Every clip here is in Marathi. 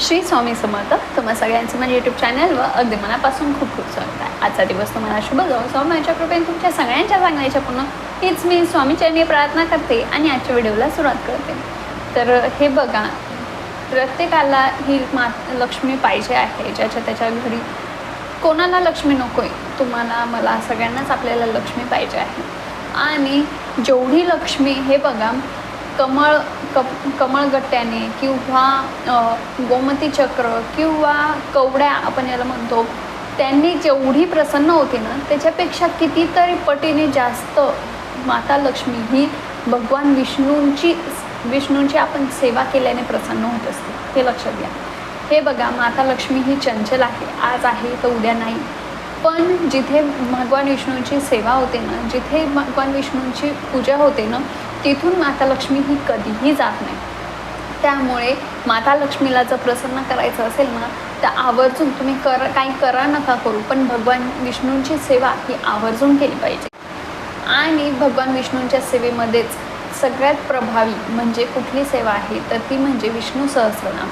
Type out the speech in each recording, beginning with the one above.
श्री स्वामी समर्थ. तुम्हा सगळ्यांचं माझ्या यूट्यूब चॅनलवर अगदी मनापासून खूप खूप स्वागत आहे. आजचा दिवस तुम्हाला शुभ जाऊ स्वामीच्या कृपेने तुमच्या सगळ्यांच्या चांगल्याच्या पूर्ण हीच मी स्वामीचरणी प्रार्थना करते आणि आजच्या व्हिडिओला सुरुवात करते. तर हे बघा प्रत्येकाला ही मा लक्ष्मी पाहिजे आहे. ज्याच्या त्याच्या घरी कोणाला लक्ष्मी नको आहे तुम्हाला मला सगळ्यांनाच आपल्याला लक्ष्मी पाहिजे आहे. आणि जेवढी लक्ष्मी हे बघा कमळ क कमळगट्ट्याने किंवा गोमती चक्र किंवा कवड्या आपण याला म्हणतो त्यांनी जेवढी प्रसन्न होते ना त्याच्यापेक्षा कितीतरी पटीने जास्त माता लक्ष्मी ही भगवान विष्णूंची विष्णूंची आपण सेवा केल्याने प्रसन्न होत असते. हे लक्षात घ्या. हे बघा माता लक्ष्मी ही चंचल आहे. आज आहे तर उद्या नाही. पण जिथे भगवान विष्णूंची सेवा होते ना जिथे भगवान विष्णूंची पूजा होते ना तिथून माता लक्ष्मी ही कधीही जात नाही. त्यामुळे माता लक्ष्मीला जर प्रसन्न करायचं असेल ना तर आवर्जून तुम्ही कर काही करा नका करू पण भगवान विष्णूंची सेवा ही आवर्जून केली पाहिजे. आणि भगवान विष्णूंच्या सेवेमध्येच सगळ्यात प्रभावी म्हणजे कुठली सेवा आहे तर ती म्हणजे विष्णू सहस्रनाम.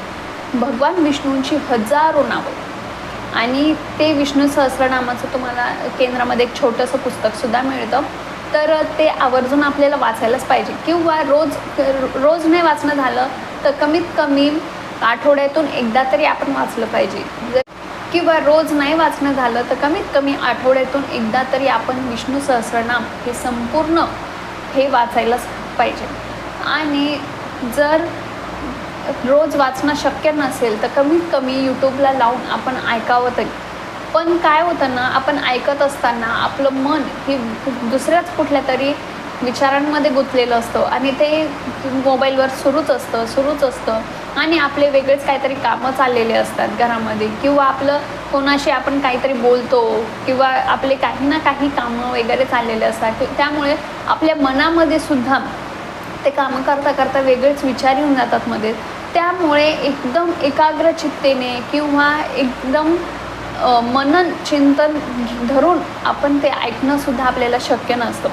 भगवान विष्णूंची हजारो नावं. आणि ते विष्णू सहस्रनामाचं तुम्हाला केंद्रामध्ये एक छोटंसं पुस्तकसुद्धा मिळतं. तर ते आवर्जून आपल्याला वाचायलाच पाहिजे. किंवा रोज रोज नाही वाचणं झालं तर कमीत कमी आठवड्यातून एकदा तरी आपण वाचलं पाहिजे. जर किंवा रोज नाही वाचणं झालं तर कमीत कमी आठवड्यातून एकदा तरी आपण विष्णू सहस्रनाम हे संपूर्ण हे वाचायलाच पाहिजे. आणि जर रोज वाचणं शक्य नसेल तर कमीत कमी यूट्यूबला लावून आपण ऐकावं तरी. पण काय होतं ना आपण ऐकत असताना आपलं मन हे दुसऱ्याच कुठल्या तरी विचारांमध्ये गुंतलेलं असतं आणि ते मोबाईलवर सुरूच असतं सुरूच असतं. आणि आपले वेगळेच काहीतरी कामं चाललेले असतात घरामध्ये किंवा आपलं कोणाशी आपण काहीतरी बोलतो किंवा आपले काही ना काही कामं वगैरे चाललेले असतात. त्यामुळे आपल्या मनामध्ये सुद्धा ते कामं करता करता वेगळेच विचार येऊन जातात मध्ये. त्यामुळे एकदम एकाग्र चित्तेने किंवा एकदम मनन चिंतन धरून आपण ते ऐकणंसुद्धा आपल्याला शक्य नसतं.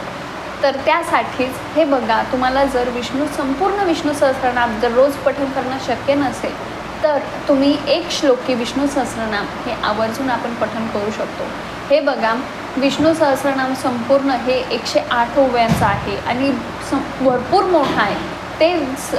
तर त्यासाठीच हे बघा तुम्हाला जर विष्णू संपूर्ण विष्णू सहस्रनाम जर रोज पठन करणं शक्य नसेल तर तुम्ही एक श्लोकी विष्णू सहस्रनाम हे आवर्जून आपण पठन करू शकतो. हे बघा विष्णू सहस्रनाम संपूर्ण हे एकशे आठ ओव्यांचं आहे आणि सं भरपूर मोठं आहे. ते स-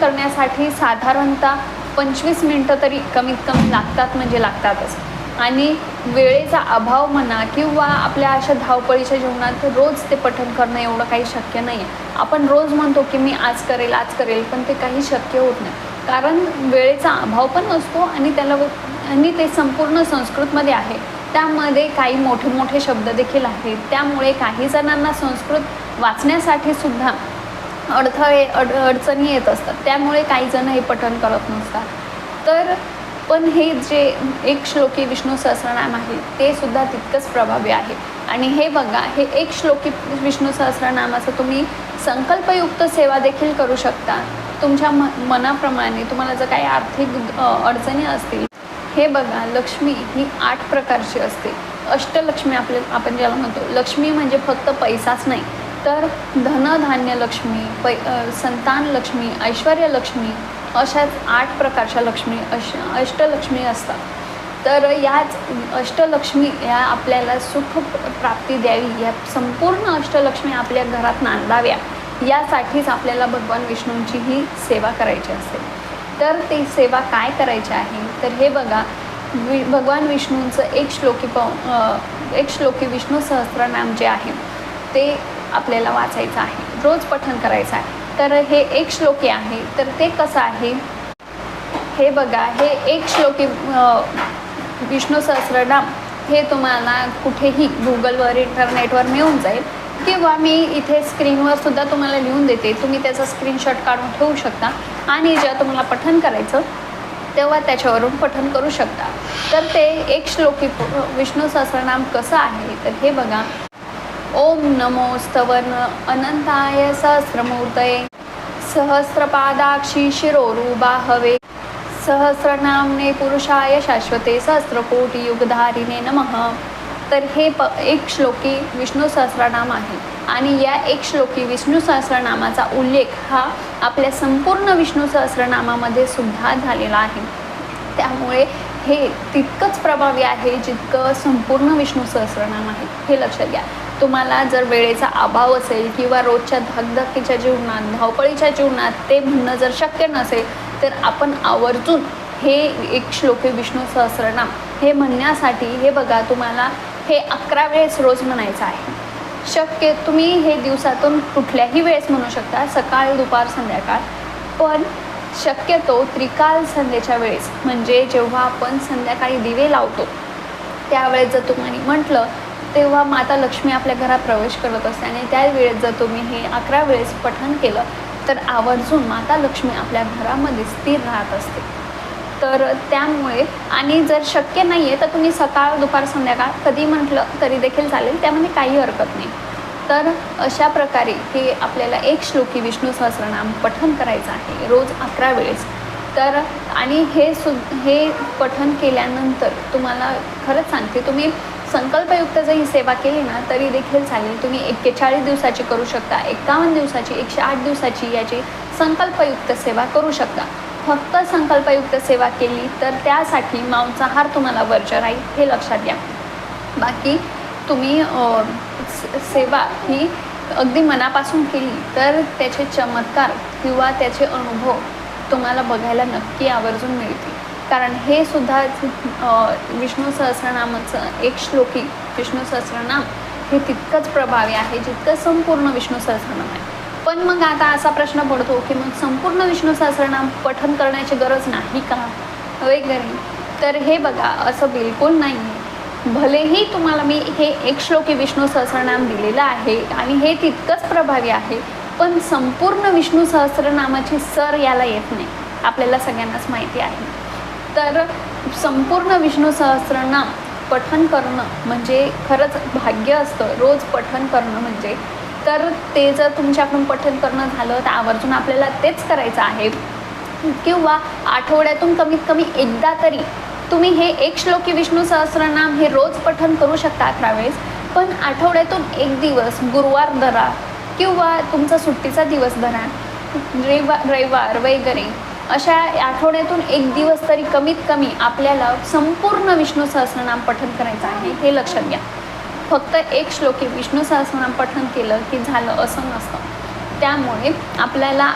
करण्यासाठी साधारणतः पंचवीस मिनटं तरी कमीत कमी लागतात म्हणजे लागतातच. आणि वेळेचा अभाव म्हणा किंवा आपल्या अशा धावपळीच्या जीवनात रोज ते पठण करणं एवढं काही शक्य नाही. आहे आपण रोज म्हणतो की मी आज करेल आज करेल पण ते काही शक्य होत नाही. कारण वेळेचा अभाव पण नसतो आणि त्याला आणि ते संपूर्ण संस्कृतमध्ये आहे. त्यामध्ये काही मोठे मोठे शब्द देखील आहेत. त्यामुळे काही जणांना संस्कृत वाचण्यासाठी सुद्धा अडथळे अड अडचणी येत असतात. त्यामुळे काही जण हे पठण करत नसतात. तर पण हे जे एक श्लोकी विष्णू सहस्रनाम आहे ते सुद्धा तितकंच प्रभावी आहे. आणि हे बघा हे एक श्लोकी विष्णू सहस्रनामाचं तुम्ही संकल्पयुक्त सेवा देखील करू शकता. तुमच्या म मनाप्रमाणे तुम्हाला जर काही आर्थिक अडचणी असतील हे बघा लक्ष्मी ही आठ प्रकारची असते. अष्टलक्ष्मी आपले आपण ज्याला म्हणतो लक्ष्मी म्हणजे फक्त पैसाच नाही. तर धनधान्य लक्ष्मी पै संतान लक्ष्मी ऐश्वर्य लक्ष्मी अशाच आठ प्रकारच्या लक्ष्मी अश अष्टलक्ष्मी असतात. तर याच अष्टलक्ष्मी या आपल्याला सुख प्राप्ती द्यावी या संपूर्ण अष्टलक्ष्मी आपल्या घरात नांदाव्या यासाठीच आपल्याला भगवान विष्णूंची ही सेवा करायची असते. तर ती सेवा काय करायची आहे? तर हे बघा वि भगवान विष्णूंचं एक श्लोकी प एक श्लोकी विष्णू सहस्रनाम जे आहे ते आपल्याला वाचायचं आहे. रोज पठण करायचं आहे. तर हे एक श्लोकी आहे. तर ते कसं आहे? हे बघा हे एक श्लोकी विष्णू सहस्रनाम हे तुम्हाला कुठेही गुगलवर इंटरनेटवर मिळून जाईल. किंवा मी इथे स्क्रीनवर सुद्धा तुम्हाला लिहून देते. तुम्ही त्याचा स्क्रीनशॉट काढून ठेवू शकता. आणि जेव्हा तुम्हाला पठन करायचं तेव्हा त्याच्यावरून पठन करू शकता. तर ते एक श्लोकी पु- विष्णू सहस्रनाम कसं आहे? तर हे बघा ओम नमो स्तवन अनंताय सहस्रमूर्तये सहस्रपादाक्षी शिरोरूबाहवे। सहस्रनामने पुरुषाय शाश्वते सहस्रकोटी युगधारिणे नमः। तर हे प एक श्लोकी विष्णू सहस्रनाम आहे आणि या एक श्लोकी विष्णू सहस्रनामाचा उल्लेख हा आपल्या संपूर्ण विष्णू सहस्रनामामध्ये सुद्धा झालेला आहे. त्यामुळे हे तितकंच प्रभावी आहे जितकं संपूर्ण विष्णू सहस्रनाम आहे. हे लक्षात घ्या. तुम्हाला जर वेळेचा अभाव असेल किंवा रोजच्या धकधकीच्या जीवनात धावपळीच्या जीवनात ते म्हणणं जर शक्य नसेल तर आपण आवर्जून हे एक श्लोके विष्णू सहस्रनाम. हे म्हणण्यासाठी हे बघा तुम्हाला हे अकरा वेळेस रोज म्हणायचं आहे. शक्य तुम्ही हे दिवसातून कुठल्याही वेळेस म्हणू शकता सकाळ दुपार संध्याकाळ. पण शक्यतो त्रिकाल संध्येच्या वेळेस म्हणजे जेव्हा आपण संध्याकाळी दिवे लावतो त्यावेळेस जर तुम्ही म्हटलं तेव्हा माता लक्ष्मी आपल्या घरात प्रवेश करत असते आणि त्या वेळेस जर तुम्ही हे अकरा वेळेस पठण केलं तर आवर्जून माता लक्ष्मी आपल्या घरामध्ये स्थिर राहत असते. तर त्यामुळे आणि जर शक्य नाही आहे तर तुम्ही सकाळ दुपार संध्याकाळ कधी म्हटलं तरी देखील चालेल त्यामध्ये काही हरकत नाही. तर अशा प्रकारे हे आपल्याला एक श्लोकी विष्णू सहस्रनाम पठण करायचं आहे रोज अकरा वेळेस. तर आणि हे सु हे पठण केल्यानंतर तुम्हाला खरंच सांगते तुम्ही संकल्पयुक्त जर ही सेवा केली ना तरी देखील चालेल. तुम्ही एक्केचाळीस दिवसाची करू शकता एकावन्न दिवसाची एकशे आठ दिवसाची याची संकल्पयुक्त सेवा करू शकता. फक्त संकल्पयुक्त सेवा केली तर त्यासाठी मांसाहार तुम्हाला वर्ज राहील हे लक्षात घ्या. बाकी तुम्ही स- सेवा ही अगदी मनापासून केली तर त्याचे चमत्कार किंवा त्याचे अनुभव तुम्हाला बघायला नक्की आवर्जून मिळतील. कारण हे सुद्धा विष्णू सहस्रनामाचं एक श्लोकी विष्णू सहस्रनाम हे तितकंच प्रभावी आहे जितकं संपूर्ण विष्णू सहस्रनाम आहे. पण मग आता असा प्रश्न पडतो की मग संपूर्ण विष्णू सहस्रनाम पठन करण्याची गरज नाही का? वगैरे तर हे बघा असं बिलकुल नाही आहे भलेही तुम्हाला मी हे एक श्लोकी विष्णू सहस्रनाम दिलेलं आहे आणि हे तितकंच प्रभावी आहे पण संपूर्ण विष्णू सहस्रनामाची सर याला येत नाही. आपल्याला सगळ्यांनाच माहिती आहे. तर संपूर्ण विष्णू सहस्रनाम पठन करणं म्हणजे खरंच भाग्य असतं रोज पठन करणं म्हणजे. तर ते जर तुमच्याकडून पठन करणं झालं तर आवर्जून आपल्याला तेच करायचं आहे. किंवा आठवड्यातून कमीत कमी एकदा तरी तुम्ही हे एक श्लोकी विष्णू सहस्रनाम हे रोज पठन करू शकता अकरा वेळेस. पण आठवड्यातून एक दिवस गुरुवार धरा किंवा तुमचा सुट्टीचा दिवस धरा. रविवार रविवार वगैरे. अशा आठवड्यातून एक दिवस तरी कमीत कमी आपल्याला संपूर्ण विष्णू सहस्रनाम पठन करायचं आहे हे लक्षात घ्या. फक्त एक श्लोकी विष्णू सहस्रनाम पठन केलं की झालं असं नसतं. त्यामुळे आपल्याला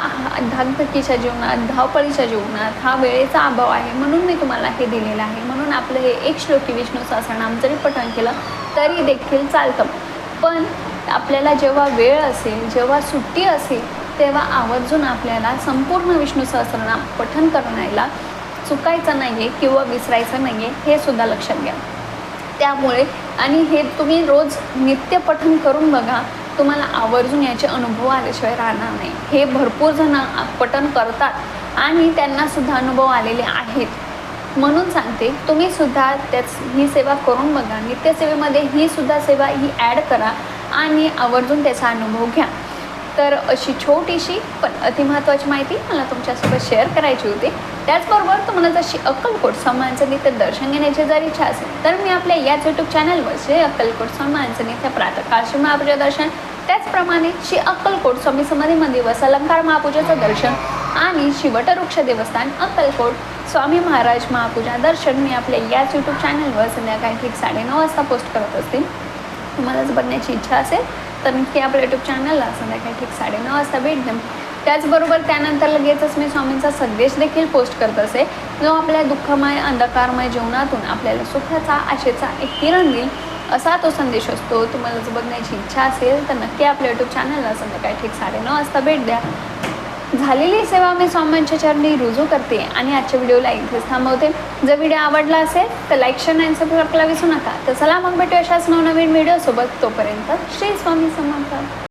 धाकधकीच्या जीवनात धावपळीच्या जीवनात हा वेळेचा अभाव आहे म्हणून मी तुम्हाला हे दिलेलं आहे. म्हणून आपलं हे एक श्लोकी विष्णू सहस्रनाम जरी पठण केलं तरी देखील चालतं. पण आपल्याला जेव्हा वेळ असेल जेव्हा सुट्टी असेल तेव्हा आवर्जून आपल्याला संपूर्ण विष्णू सहस्रनाम पठन करण्याला चुकायचं नाही आहे किंवा विसरायचं नाही आहे हे सुद्धा लक्षात घ्या. त्यामुळे आणि हे तुम्ही रोज नित्य पठन करून बघा तुम्हाला आवर्जून याचे अनुभव आल्याशिवाय राहणार नाही. हे भरपूर जण पठन करतात आणि त्यांना सुद्धा अनुभव आलेले आहेत. म्हणून सांगते तुम्ही सुद्धा त्याच ही सेवा करून बघा. नित्यसेवेमध्ये ही सुद्धा सेवा ही ॲड करा आणि आवर्जून त्याचा अनुभव घ्या. तर अशी छोटीशी पण अतिमहत्त्वाची माहिती मला तुमच्यासोबत शेअर करायची होती. त्याचबरोबर तुम्हाला जशी अक्कलकोट समानचं नित्य दर्शन घेण्याची जर इच्छा असेल तर मी आपल्या याच यूट्यूब चॅनलवर श्री अक्कलकोट समानचं नित्य प्रातःकाळ श्री महापूजा दर्शन त्याचप्रमाणे श्री अक्कलकोट स्वामी समाधी मंदिर व अलंकार महापूजेचं दर्शन आणि शिवटवृक्ष देवस्थान अक्कलकोट स्वामी महाराज महापूजा दर्शन मी आपल्या याच यूट्यूब चॅनलवर संध्याकाळी ठीक साडेनऊ वाजता पोस्ट करत असते. तुम्हाला जर बघण्याची इच्छा असेल तर नक्की आपल्या यूट्यूब चॅनलला संध्याकाळी ठीक साडेनऊ वाजता भेट द्या त्याचबरोबर त्यानंतर लगेचच मी स्वामींचा संदेश देखील पोस्ट करत असे. जो आपल्या दुःखमय अंधकारमय जीवनातून आपल्याला सुखाचा आशेचा एक किरण देईल असा तो संदेश असतो. तुम्हाला जर बघण्याची इच्छा असेल तर नक्की आपल्या यूट्यूब चॅनलला संध्याकाळी ठीक साडेनऊ वाजता भेट द्या. झालेली सेवा मी स्वामींच्या चरणी रुजू करते आणि आजच्या व्हिडिओला इथेच थांबवते. जर व्हिडिओ आवडला असेल तर लाईक शेअर आणि सबस्क्राईब करायला विसरू नका. तर चला मग भेटू अशाच नवनवीन व्हिडिओसोबत. तोपर्यंत श्री स्वामी समर्थ.